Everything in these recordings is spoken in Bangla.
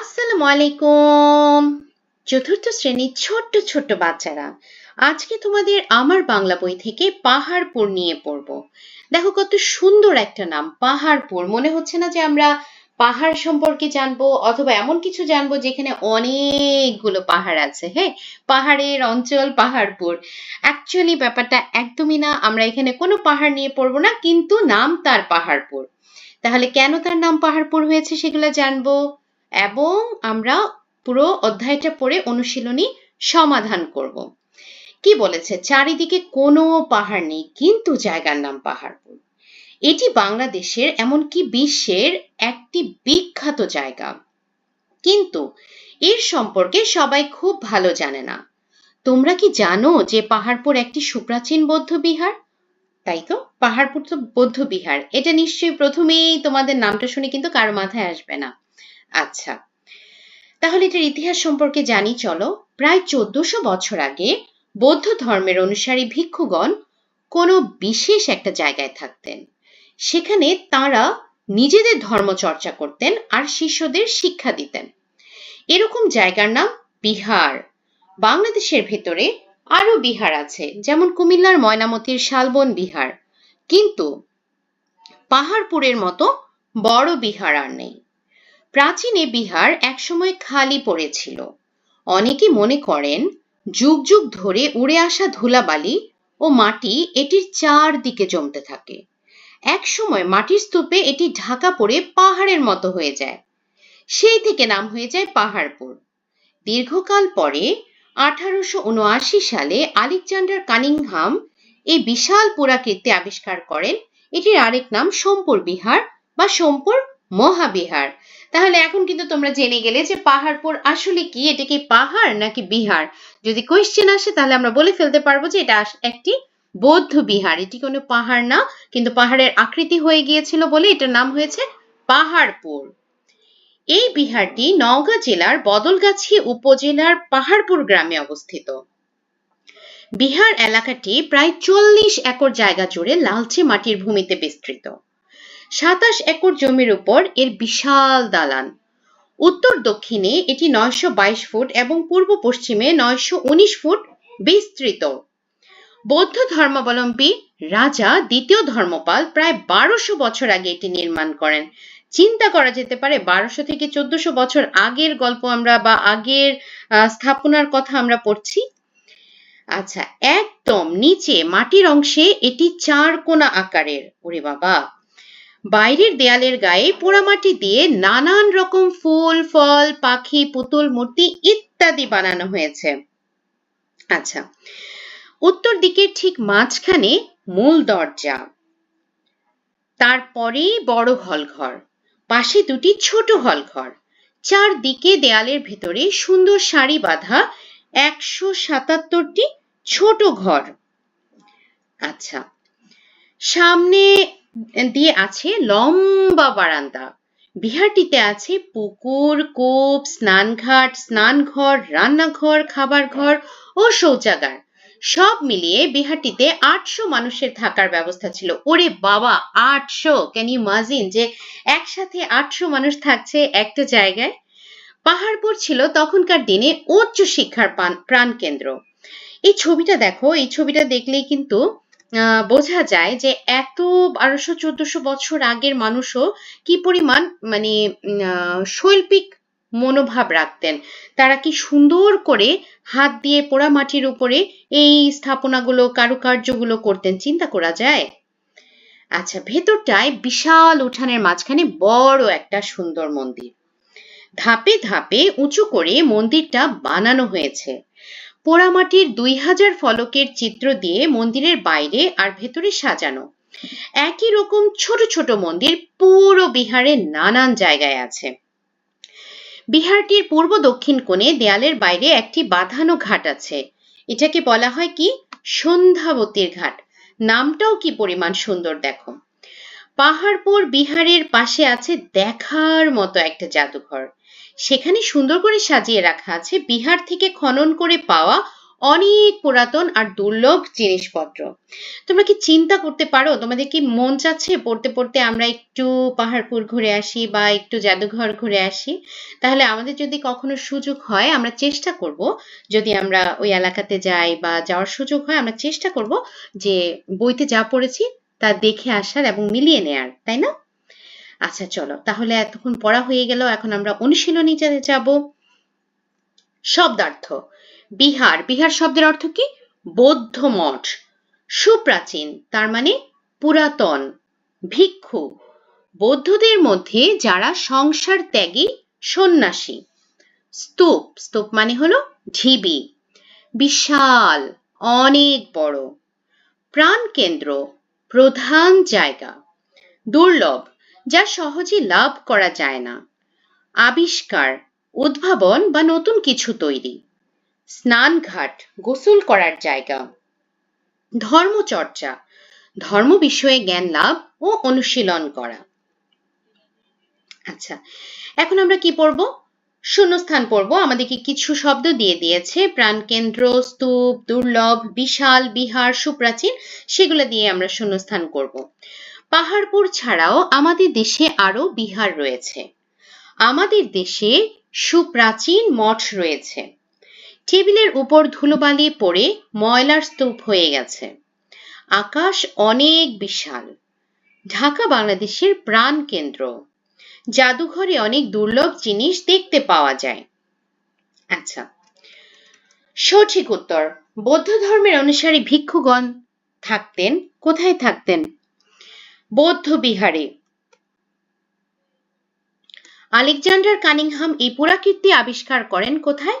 আসসালামু আলাইকুম চতুর্থ শ্রেণির ছোট্ট ছোট্ট বাচ্চারা, আজকে তোমাদের আমার বাংলা বই থেকে পাহাড়পুর নিয়ে পড়ব। দেখো কত সুন্দর একটা নাম, পাহাড়পুর। মনে হচ্ছে না যে আমরা পাহাড় সম্পর্কে জানব অথবা এমন কিছু জানব যেখানে অনেকগুলো পাহাড় আছে হ্যাঁ? পাহাড়ের অঞ্চল পাহাড়পুর। অ্যাকচুয়ালি ব্যাপারটা একদমই না, আমরা এখানে কোনো পাহাড় নিয়ে পড়ব না, কিন্তু নাম তার পাহাড়পুর। তাহলে কেন তার নাম পাহাড়পুর হয়েছে সেগুলো জানব? এবং আমরা পুরো অধ্যায়টা পড়ে অনুশীলনী সমাধান করব। কি বলেছে? চারিদিকে কোনো পাহাড় নেই, কিন্তু জায়গার নাম পাহাড়পুর। এটি বাংলাদেশের, এমনকি বিশ্বের একটি বিখ্যাত জায়গা। কিন্তু এর সম্পর্কে সবাই খুব ভালো জানে না। তোমরা কি জানো যে পাহাড়পুর একটি সুপ্রাচীন বৌদ্ধ বিহার? তাই তো? পাহাড়পুর তো বৌদ্ধ বিহার। এটা নিশ্চয়ই প্রথমেই তোমাদের নামটা শুনে কিন্তু কারও মাথায় আসবে না। আচ্ছা। তাহলে এটার ইতিহাস সম্পর্কে জানি, চলো। প্রায় চোদ্দশো বছর আগে বৌদ্ধ ধর্মের অনুসারী ভিক্ষুগণ কোনো বিশেষ একটা জায়গায় থাকতেন। সেখানে তারা নিজেদের ধর্ম চর্চা করতেন আর শিষ্যদের শিক্ষা দিতেন। এরকম জায়গার নাম বিহার। বাংলাদেশের ভেতরে আরও বিহার আছে, যেমন কুমিল্লার ময়নামতির শালবন বিহার। কিন্তু পাহাড়পুরের মতো বড় বিহার আর নেই। প্রাচীন বিহার একসময় খালি পড়েছিল। অনেকে মনে করেন, যুগ যুগ ধরে উড়ে আসা ধুলাবালি ও মাটি এটির চারদিকে জমতে থাকে। এক সময় মাটির স্তূপে এটি ঢাকা পড়ে পাহাড়ের মতো হয়ে যায়। সেই থেকে নাম হয়ে যায় পাহাড়পুর। দীর্ঘকাল পরে, আঠারোশো উনআশি সালে আলেকজান্ডার কানিংহাম এই বিশাল পুরাকীর্তি আবিষ্কার করেন। এটির আরেক নাম সোমপুর বিহার বা সোমপুর মহাবিহার। তাহলে এখন কিন্তু তোমরা জেনে গেলে যে পাহাড়পুর আসলে কি? এটা কি পাহাড় নাকি বিহার? যদি কোয়েশ্চেন আসে তাহলে আমরা বলে ফেলতে পারব যে এটা একটি বৌদ্ধ বিহার। এটি কোনো পাহাড় না, কিন্তু পাহাড়ের আকৃতি হয়ে গিয়েছিল বলে এটার নাম হয়েছে পাহাড়পুর। এই বিহারটি নওগাঁ জেলার বদলগাছি উপজেলার পাহাড়পুর গ্রামে অবস্থিত। বিহার এলাকাটি প্রায় চল্লিশ একর জায়গা জুড়ে লালচে মাটির ভূমিতে বিস্তৃত। সাতাশ একর জমির উপর এর বিশাল দালান। উত্তর দক্ষিণে এটি নয়শো বাইশ ফুট এবং পূর্ব পশ্চিমে নয়শো উনিশ ফুট বিস্তৃত। বৌদ্ধ ধর্মাবলম্বী রাজা দ্বিতীয় ধর্মপাল প্রায় বারোশো বছর আগে এটি নির্মাণ করেন। চিন্তা করা যেতে পারে বারোশো থেকে চোদ্দশো বছর আগের গল্প আমরা বা আগের স্থাপনার কথা আমরা পড়ছি। আচ্ছা একদম নিচে মাটির অংশে এটি চার কোনা আকারের। ওরে বাবা! বাইরের দেয়ালের গায়ে পোড়ামাটি দিয়ে নানান রকম ফুল, ফল, পাখি, পুতুল, মূর্তি ইত্যাদি বানানো হয়েছে। আচ্ছা উত্তর দিকের ঠিক মাঝখানে মূল দরজা। তারপরেই বড় হল ঘর পাশে দুটি ছোট হল ঘর চারদিকে দেয়ালের ভেতরে সুন্দর সারি বাঁধা একশো সাতাত্তরটি ছোট ঘর। আচ্ছা সামনে দিয়ে আছে লম্বা বারান্দা। বিহারটিতে আছে পুকুর, কূপ, স্নানঘাট, স্নানঘর, রান্নাঘর খাবার ঘর ও শৌচাগার। সব মিলিয়ে বিহারটিতে আটশো মানুষের থাকার ব্যবস্থা ছিল। ওরে বাবা, আটশো! ক্যান ইউ মাজিন যে একসাথে আটশো মানুষ থাকছে একটা জায়গায়? পাহাড়পুর ছিল তখনকার দিনে উচ্চ শিক্ষার প্রাণ কেন্দ্র এই ছবিটা দেখো, এই ছবিটা দেখলেই কিন্তু বোঝা যায় যে এত বারোশো, চোদ্দশো বছর আগের মানুষও কি পরিমাণ মানে শৈল্পিক মনোভাব রাখতেন। তারা কি সুন্দর করে হাত দিয়ে পোড়া মাটির উপরে এই স্থাপনাগুলো, কারুকার্যগুলো করতেন, চিন্তা করা যায়? আচ্ছা ভেতরটায় বিশাল উঠানের মাঝখানে বড় একটা সুন্দর মন্দির। ধাপে ধাপে উঁচু করে মন্দিরটা বানানো হয়েছে। পোড়ামাটির দুই হাজার ফলকের চিত্র দিয়ে মন্দিরের বাইরে আর ভেতরে সাজানো। একই রকম ছোট ছোট মন্দির পুরো বিহারের নানান জায়গায় আছে। বিহারটির পূর্ব দক্ষিণ কোণে দেয়ালের বাইরে একটি বাঁধানো ঘাট আছে। এটাকে বলা হয় কি? সন্ধ্যাবতীর ঘাট। নামটাও কি পরিমাণ সুন্দর দেখো। পাহাড়পুর বিহারের পাশে আছে দেখার মতো একটা জাদুঘর। সেখানে সুন্দর করে সাজিয়ে রাখা আছে বিহার থেকে খনন করে পাওয়া অনেক পুরাতন আর দুর্লভ জিনিসপত্র। তোমরা কি চিন্তা করতে পারো? তোমাদের কি মন চাচ্ছে পড়তে পড়তে আমরা একটু পাহাড়পুর ঘুরে আসি বা একটু জাদুঘর ঘুরে আসি? তাহলে আমাদের যদি কখনো সুযোগ হয়, আমরা চেষ্টা করব। যদি আমরা ওই এলাকাতে যাই বা যাওয়ার সুযোগ হয়, আমরা চেষ্টা করব যে বইতে যা পড়েছি তা দেখে আসার এবং মিলিয়ে নেয়ার, তাই না? আচ্ছা চলো। তাহলে এতক্ষণ পড়া হয়ে গেল, এখন আমরা অনুশীলনী যাব। শব্দার্থ। বিহার। বিহার শব্দের অর্থ কি? বৌদ্ধ মঠ সুপ্রাচীন, তার মানে পুরাতন। ভিক্ষু। বৌদ্ধদের মধ্যে যারা সংসার ত্যাগী, সন্ন্যাসী। স্তূপ। স্তূপ মানে হলো ঢিবি। বিশাল, অনেক বড়। প্রাণ কেন্দ্র প্রধান জায়গা। দুর্লভ। যা সহজে লাভ করা যায় না। আবিষ্কার, উদ্ভাবন বা নতুন কিছু তৈরি। স্নানঘাট, গোসল করার জায়গা। ধর্মচর্চা, ধর্ম বিষয়ে জ্ঞান লাভ ও অনুশীলন করা। আচ্ছা এখন আমরা কি পড়ব? শূন্যস্থান পড়ব। আমাদেরকে কিছু শব্দ দিয়ে দিয়েছে। প্রাণকেন্দ্র, স্তূপ, দুর্লভ, বিশাল, বিহার, সুপ্রাচীন, সেগুলো দিয়ে আমরা শূন্যস্থান করব। পাহাড়পুর ছাড়াও আমাদের দেশে আরও বিহার রয়েছে। আমাদের দেশে সুপ্রাচীন মঠ রয়েছে। টেবিলের উপর ধুলোবালি পড়ে ময়লার স্তূপ হয়ে গেছে। আকাশ অনেক বিশাল। ঢাকা বাংলাদেশের প্রাণ কেন্দ্র। জাদুঘরে অনেক দুর্লভ জিনিস দেখতে পাওয়া যায়। আচ্ছা সঠিক উত্তর। বৌদ্ধ ধর্মের অনুসারী ভিক্ষুগণ থাকতেন, কোথায় থাকতেন? বৌদ্ধ বিহারে। আলেকজান্ডার কানিংহাম এই পুরাকীর্তি আবিষ্কার করেন কোথায়?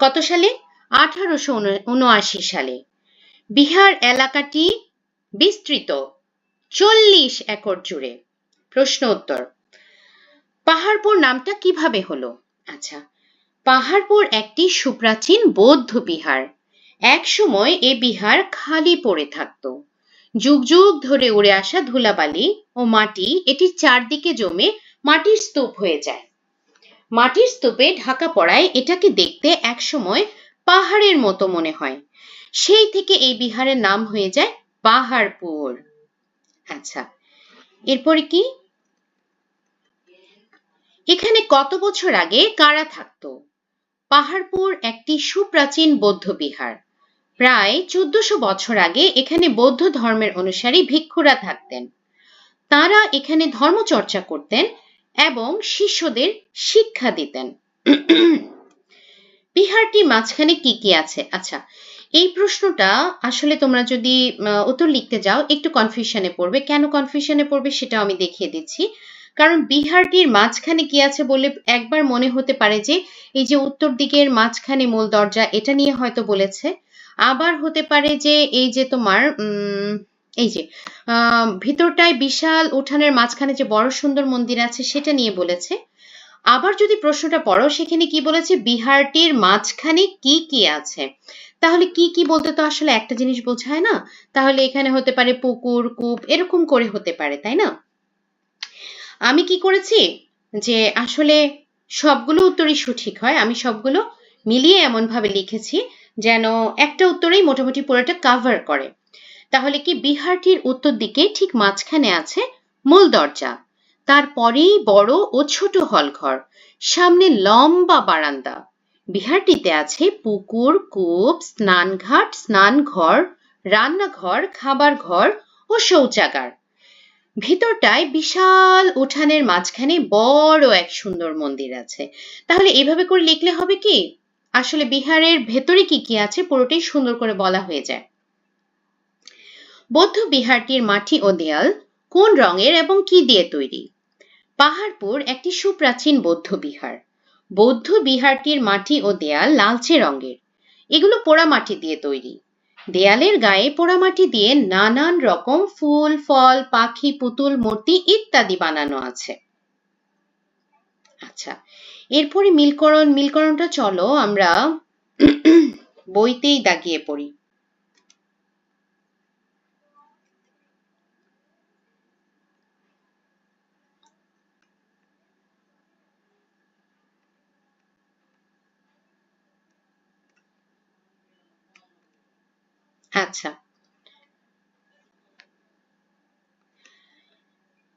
কত সালে? আঠারোশো উনআশি সালে। বিহার এলাকাটি বিস্তৃত, চল্লিশ একর জুড়ে। প্রশ্ন উত্তর, পাহাড়পুর নামটা কীভাবে হলো? আচ্ছা পাহাড়পুর একটি সুপ্রাচীন বৌদ্ধ বিহার। এক সময় এ বিহার খালি পড়ে থাকত। যুগ যুগ ধরে উড়ে আসা ধুলাবালি ও মাটি এটির চারদিকে জমে মাটির স্তূপ হয়ে যায়। মাটির স্তূপে ঢাকা পড়ায় এটাকে দেখতে একসময় পাহাড়ের মতো মনে হয়। সেই থেকে এই বিহারের নাম হয়ে যায় পাহাড়পুর। আচ্ছা এরপরে কি? এখানে কত বছর আগে কারা থাকতো? পাহাড়পুর একটি সুপ্রাচীন বৌদ্ধ বিহার। প্রায় চোদ্দশো বছর আগে এখানে বৌদ্ধ ধর্মের অনুসারী ভিক্ষুরা থাকতেন। তারা এখানে ধর্মচর্চা করতেন এবং শিষ্যদের শিক্ষা দিতেন। বিহারটি মাঝখানে কি কি আছে? আচ্ছা এই প্রশ্নটা আসলে তোমরা যদি উত্তর লিখতে যাও, একটু কনফিউশনে পড়বে। কেন কনফিউশনে পড়বে সেটা আমি দেখিয়ে দিচ্ছি। কারণ বিহারটির মাঝখানে কি আছে বলে একবার মনে হতে পারে যে, এই যে উত্তর দিকের মাঝখানে মূল দরজা, এটা নিয়ে হয়তো বলেছে। আবার হতে পারে যে এই যে তোমার এই যে ভিতরটায় বিশাল উঠানের মাঝখানে যে বড় সুন্দর মন্দির আছে সেটা নিয়ে বলেছে। আবার যদি প্রশ্নটা পড়ো, সেখানে কি বলেছে? বিহারটির মাঝখানে কি কি আছে? তাহলে কি কি বলতে তো আসলে একটা জিনিস বোঝায় না? তাহলে এখানে হতে পারে পুকুর, কূপ, এরকম করে হতে পারে, তাই না? আমি কি করেছি? যে আসলে সবগুলো উত্তরই সঠিক হয়। আমি সবগুলো মিলিয়ে এমন ভাবে লিখেছি যেন একটা উত্তরেই মোটামুটি পুরোটা কাভার করে। তাহলে কি বিহারটির উত্তর দিকে ঠিক মাঝখানে আছে মূল দরজা। তারপরেই বড় ও ছোট হল ঘর সামনে লম্বা বারান্দা। বিহারটিতে আছে পুকুর, কূপ, স্নানঘাট, স্নানঘর, রান্নাঘর খাবার ঘর ও শৌচাগার। ভিতরটায় বিশাল উঠানের মাঝখানে বড় এক সুন্দর মন্দির আছে। তাহলে এভাবে করে লিখলে হবে কি? আসলে বিহারের ভেতরে কি কি আছে পুরোটাই সুন্দর করে বলা হয়ে যায়। বৌদ্ধ বিহারটির মাটি ও দেয়াল কোন রঙের এবং কি দিয়ে তৈরি? পাহাড়পুর একটি সুপ্রাচীন বৌদ্ধ বিহার। বৌদ্ধ বিহারটির মাটি ও দেয়াল লালচে রঙের। এগুলো পোড়া মাটি দিয়ে তৈরি। দেয়ালের গায়ে পোড়ামাটি দিয়ে নানান রকম ফুল, ফল, পাখি, পুতুল, মূর্তি ইত্যাদি বানানো আছে। আচ্ছা এরপরে মিলকরণ মিলকরণটা চলো আমরা বইতেই দাগিয়ে পড়ি। আচ্ছা।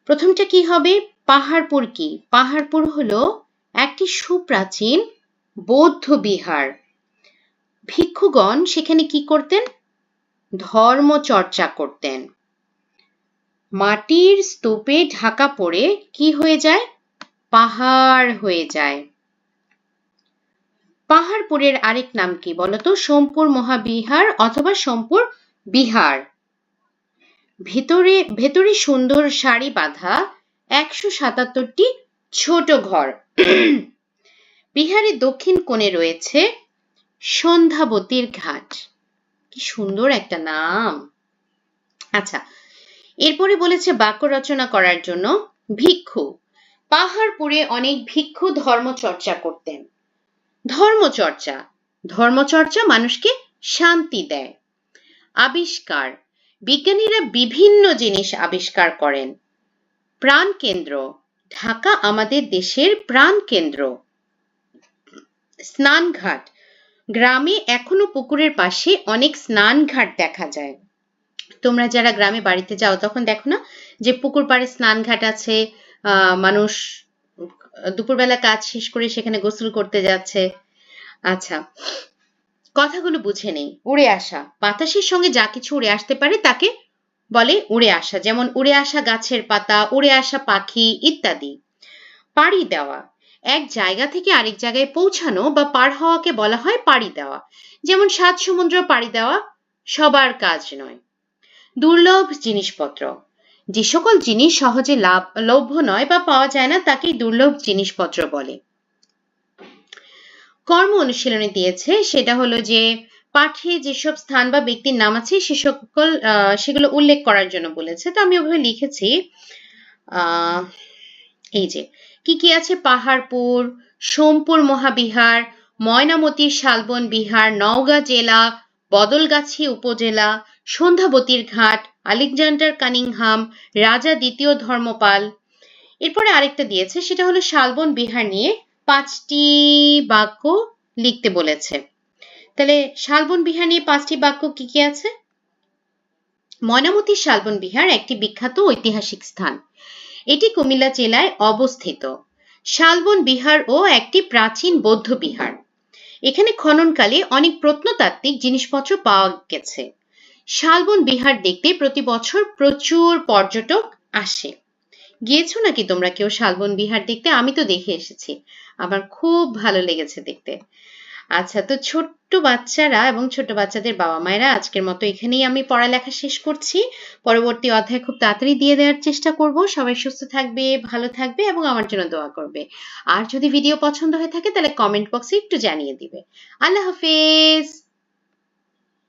প্রথমটা কি হবে? পাহাড়পুর কি? পাহাড়পুর হলো একটি সুপ্রাচীন বৌদ্ধ বিহার। ভিক্ষুগণ সেখানে কি করতেন? ধর্ম চর্চা করতেন। মাটির স্তূপে ঢাকা পড়ে কি হয়ে যায়? পাহাড় হয়ে যায়। পাহাড়পুরের আরেক নাম কি বলতো? সোমপুর মহাবিহার অথবা সোমপুর বিহার। ভেতরে ভেতরে সুন্দর সারি বাঁধা একশো সাতাত্তরটি ছোট ঘর। বিহারের দক্ষিণ কোণে রয়েছে সন্ধ্যাবতীর ঘাট। কি সুন্দর একটা নাম। আচ্ছা এরপরে বলেছে বাক্য রচনা করার জন্য ভিক্ষু। পাহাড়পুরে অনেক ভিক্ষু ধর্মচর্চা করতেন। ধর্মচর্চা ধর্মচর্চা মানুষকে শান্তি দেয়। আবিষ্কার, বিজ্ঞানীরা বিভিন্ন জিনিস আবিষ্কার করেন। প্রাণ কেন্দ্র। ঢাকা আমাদের দেশের প্রাণ কেন্দ্র। স্নানঘাট। গ্রামে এখনও পুকুরের পাশে অনেক স্নানঘাট দেখা যায়। তোমরা যারা গ্রামে বাড়িতে যাও, তখন দেখো না যে পুকুর পাড়ে স্নানঘাট আছে মানুষ দুপুরবেলা কাজ শেষ করে সেখানে গোসল করতে যাচ্ছে। আচ্ছা কথাগুলো বুঝে নেই, উড়ে আসা। বাতাসের সঙ্গে যা কিছু উড়ে আসতে পারে তাকে বলে উড়ে আসা, যেমন উড়ে আসা গাছের পাতা, উড়ে আসা পাখি ইত্যাদি। পাড়ি দেওয়া, এক জায়গা থেকে আরেক জায়গায় পৌঁছানো বা পার হওয়াকে বলা হয় পাড়ি দেওয়া। যেমন সাত সমুদ্র পাড়ি দেওয়া সবার কাজ নয়। দুর্লভ জিনিসপত্র, যে সকল জিনিস সহজে লাভ, লভ্য নয় বা পাওয়া যায় না, তাকেই দুর্লভ জিনিসপত্র বলে। কর্ম অনুশীলনে দিয়েছে, সেটা হলো যে পাঠে যেসব স্থান বা ব্যক্তির নাম আছে, সে সকল সেগুলো উল্লেখ করার জন্য বলেছে। তো আমি ওভাবে লিখেছি এই যে, কি কি আছে? পাহাড়পুর, সোমপুর মহাবিহার ময়নামতির শালবন বিহার, নওগাঁ জেলা, বদলগাছি উপজেলা, সন্ধ্যাবতীর ঘাট, আলেকজান্ডার কানিংহাম, রাজা দ্বিতীয় ধর্মপাল। এরপরে আরেকটা দিয়েছে, সেটা হলো শালবন বিহার নিয়ে পাঁচটি বাক্য লিখতে বলেছে। তাহলে শালবন বিহার নিয়ে পাঁচটি বাক্য কি কি আছে? ময়নামতির শালবন বিহার একটি বিখ্যাত ঐতিহাসিক স্থান। এটি কুমিল্লা জেলায় অবস্থিত। শালবন বিহার ও একটি প্রাচীন বৌদ্ধ বিহার। এখানে খননকালে অনেক প্রত্নতাত্ত্বিক জিনিসপত্র পাওয়া গেছে। শালবন বিহার দেখতে প্রতি বছর প্রচুর পর্যটক আসে। গিয়েছো নাকি তোমরা কেউ শালবন বিহার দেখতে? আমি তো দেখে এসেছি। আমার খুব ভালো লেগেছে দেখতে। আচ্ছা তো ছোট্ট বাচ্চারা এবং ছোট বাচ্চাদের বাবা মায়েরা আজকের মতো এখানেই আমি পড়ালেখা শেষ করছি। পরবর্তী অধ্যায় খুব তাড়াতাড়ি দিয়ে দেওয়ার চেষ্টা করব। সবাই সুস্থ থাকবে, ভালো থাকবে এবং আমার জন্য দোয়া করবে। আর যদি ভিডিও পছন্দ হয়ে থাকে তাহলে কমেন্ট বক্সে একটু জানিয়ে দিবে। আল্লাহ হাফেজ!